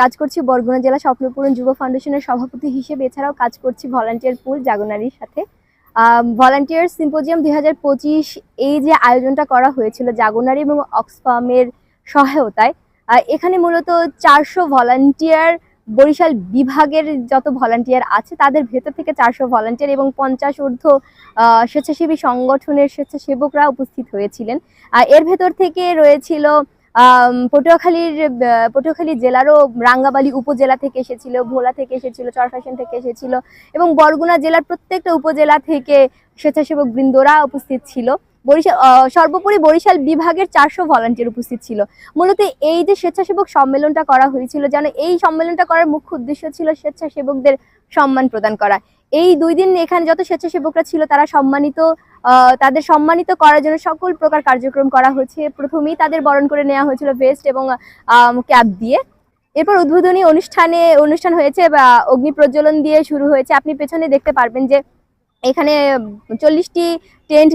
কাজ করছি বরগুনা জেলা স্বপ্নপূরণ যুব ফাউন্ডেশনের সভাপতি হিসেবে। এছাড়াও কাজ করছি ভলান্টিয়ার পুল জাগনারির সাথে। ভলান্টিয়ার সিম্পোজিয়াম দুই হাজার পঁচিশ এই যে আয়োজনটা করা হয়েছিল জাগনারি এবং অক্সফার্মের সহায়তায় এখানে মূলত চারশো ভলান্টিয়ার বরিশাল বিভাগের যত ভলান্টিয়ার আছে তাদের ভেতর থেকে চারশো ভলান্টিয়ার এবং পঞ্চাশ ঊর্ধ্ব স্বেচ্ছাসেবী সংগঠনের স্বেচ্ছাসেবকরা উপস্থিত হয়েছিলেন। এর ভেতর থেকে রয়েছিল পটুয়াখালীর পটুয়াখালী জেলারও রাঙ্গাবালী উপজেলা থেকে এসেছিল, ভোলা থেকে এসেছিল চরফ্যাশন থেকে এসেছিল এবং বরগুনা জেলার প্রত্যেকটা উপজেলা থেকে স্বেচ্ছাসেবক বৃন্দরা উপস্থিত ছিল। বরিশাল সর্বোপরি বরিশাল বিভাগের চারশো ভলান্টিয়ার উপস্থিত ছিল। মূলত এই যে স্বেচ্ছাসেবক সম্মেলনটা করা হয়েছিল, যেন এই সম্মেলনটা করার মুখ্য উদ্দেশ্য ছিল স্বেচ্ছাসেবকদের সম্মান প্রদান করা। এই দুই দিন এখানে যত স্বেচ্ছাসেবকরা ছিল, তারা সম্মানিত তাদের সম্মানিত করার জন্য সকল প্রকার কার্যক্রম করা হয়েছে। প্রথমেই তাদের বরণ করে নেওয়া হয়েছিল ভেস্ট এবং ক্যাপ দিয়ে। এরপর উদ্বোধনী অনুষ্ঠানে অনুষ্ঠান হয়েছে, বা অগ্নি প্রজ্বলন দিয়ে শুরু হয়েছে। আপনি পেছনে দেখতে পারবেন যে এখানে চল্লিশটি টেন্ট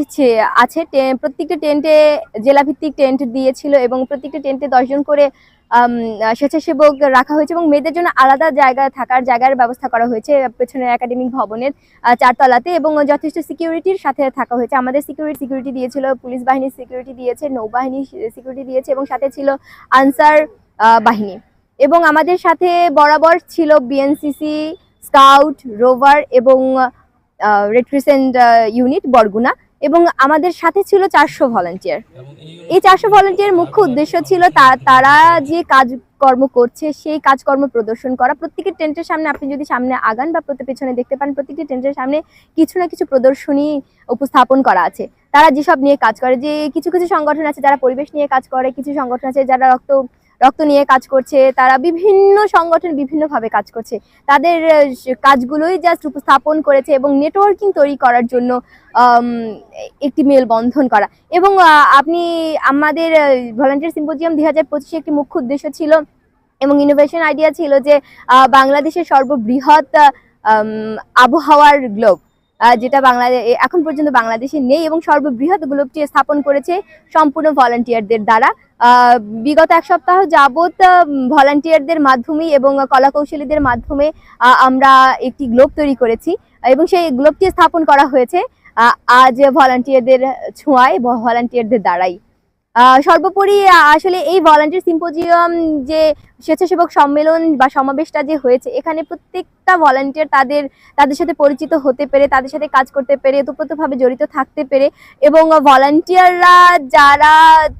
আছে। প্রত্যেকটা টেন্টে জেলাভিত্তিক টেন্ট দিয়েছিল এবং প্রত্যেকটা টেন্টে দশজন করে স্বেচ্ছাসেবক রাখা হয়েছে এবং মেয়েদের জন্য আলাদা জায়গা থাকার জায়গার ব্যবস্থা করা হয়েছে পেছনের একাডেমিক ভবনের চারতলাতে এবং যথেষ্ট সিকিউরিটির সাথে থাকা হয়েছে। আমাদের সিকিউরিটি সিকিউরিটি দিয়েছিল, পুলিশ বাহিনীর সিকিউরিটি দিয়েছে, নৌবাহিনী সিকিউরিটি দিয়েছে এবং সাথে ছিল আনসার বাহিনী। এবং আমাদের সাথে বরাবর ছিল বিএনসিসি, স্কাউট, রোভার এবং রেড ক্রিসেন্ট ইউনিট বরগুনা এবং আমাদের সাথে ছিল চারশো ভলান্টিয়ার এই চারশো ভলান্টিয়ার মুখ্য উদ্দেশ্য ছিল তারা যে কাজকর্ম করছে, সেই কাজকর্ম প্রদর্শন করা। প্রত্যেকের টেন্টের সামনে আপনি যদি সামনে আগান বা প্রত্যেক পেছনে দেখতে পান, প্রত্যেকটি টেন্টের সামনে কিছু না কিছু প্রদর্শনী উপস্থাপন করা আছে। তারা যেসব নিয়ে কাজ করে, যে কিছু কিছু সংগঠন আছে যারা পরিবেশ নিয়ে কাজ করে, কিছু সংগঠন আছে যারা রক্ত রক্ত নিয়ে কাজ করছে, তারা বিভিন্ন সংগঠন বিভিন্নভাবে কাজ করছে। তাদের কাজগুলোই জাস্ট উপস্থাপন করেছে এবং নেটওয়ার্কিং তৈরি করার জন্য একটি মেলবন্ধন করা। এবং আপনি, আমাদের ভলান্টিয়ার সিম্পোজিয়াম দুই হাজার পঁচিশে একটি মুখ্য উদ্দেশ্য ছিল এবং ইনোভেশন আইডিয়া ছিল যে বাংলাদেশের সর্ববৃহৎ আবহাওয়ার গ্লোব যেটা বাংলাদেশ এখন পর্যন্ত বাংলাদেশে নেই এবং সর্ববৃহৎ গ্লোবটি স্থাপন করেছে সম্পূর্ণ ভলান্টিয়ারদের দ্বারা। বিগত এক সপ্তাহ যাবৎ ভলান্টিয়ারদের মাধ্যমে এবং কলাকৌশলীদের মাধ্যমে আমরা একটি গ্লোব তৈরি করেছি এবং সেই গ্লোবটি স্থাপন করা হয়েছে আজ ভলান্টিয়ারদের ছোঁয়ায় ভলান্টিয়ারদের দ্বারাই। সর্বোপরি আসলে এই ভলান্টিয়ার সিম্পোজিয়াম যে স্বেচ্ছাসেবক সম্মেলন বা সমাবেশটা যে হয়েছে এখানে প্রত্যেকটা ভলান্টিয়ার তাদের তাদের সাথে পরিচিত হতে পেরে তাদের সাথে কাজ করতে পেরে ওতপ্রোতভাবে জড়িত থাকতে পেরে এবং ভলান্টিয়াররা যারা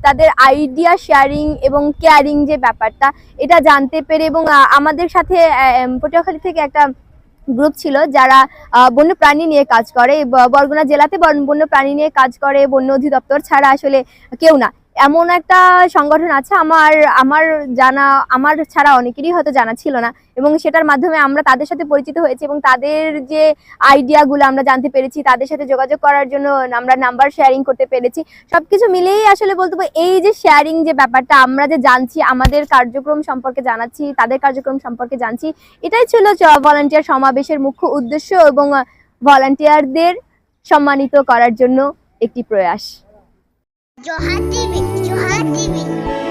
তাদের আইডিয়া শেয়ারিং এবং কেয়ারিং যে ব্যাপারটা এটা জানতে পেরে এবং আমাদের সাথে পটুয়াখালী থেকে একটা গ্রুপ ছিল যারা আহ, বন্য প্রাণী নিয়ে কাজ করে বরগুনা জেলাতে বন- বন্য প্রাণী নিয়ে কাজ করে বন্য অধিদপ্তর ছাড়া আসলে কেউ না। এমন একটা সংগঠন আছে, আমার আমার জানা, আমার ছাড়া অনেকেরই হয়তো জানা ছিল না এবং সেটার মাধ্যমে আমরা তাদের সাথে পরিচিত হয়েছি এবং তাদের যে আইডিয়াগুলো আমরা জানতে পেরেছি, তাদের সাথে যোগাযোগ করার জন্য আমরা নাম্বার শেয়ারিং করতে পেরেছি। সব কিছু মিলেই আসলে বলতে এই যে শেয়ারিং যে ব্যাপারটা আমরা যে জানছি, আমাদের কার্যক্রম সম্পর্কে জানাচ্ছি, তাদের কার্যক্রম সম্পর্কে জানছি, এটাই ছিল ভলান্টিয়ার সমাবেশের মুখ্য উদ্দেশ্য এবং ভলান্টিয়ারদের সম্মানিত করার জন্য একটি প্রয়াস। जोहार टीवी जोहार टीवी